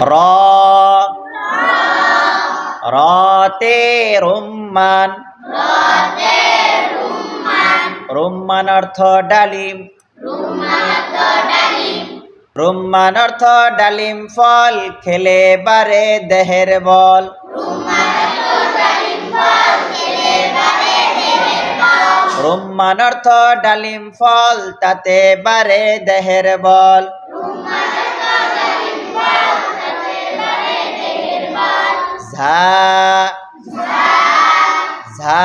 র। রতে রুম্মান। রুম্মান অর্থ ডালিম। রুম্মান অর্থ ডালিম ফল খেলে বারে দেহের বল। রুম্মান অর্থ ডালিম ফল তাতে বারে দেহের বল। ঝা ঝা,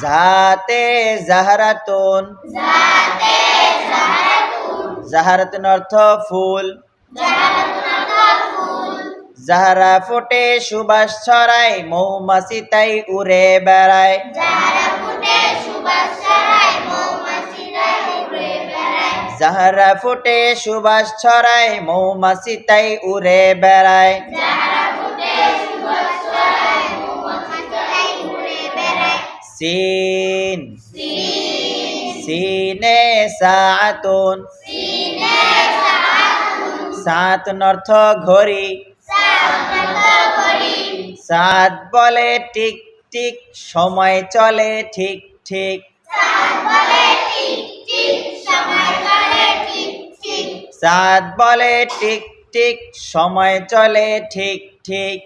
ঝাতে জাহারাতুন জাহারাতুন অর্থ ফুল, জাহারা ফুটে সুবাস ছড়ায়, মৌমাছি তাই উড়ে বেড়ায় ছড়ায় মৌমাছি তাই উড়ে বেড়ায়। সিন। সিনে। সাতুন সাত অর্থ ঘড়ি। সাত বলে টিক টিক সময় চলে ঠিক ঠিক। সাত বলে টিক টিক সময় চলে ঠিক ঠিক।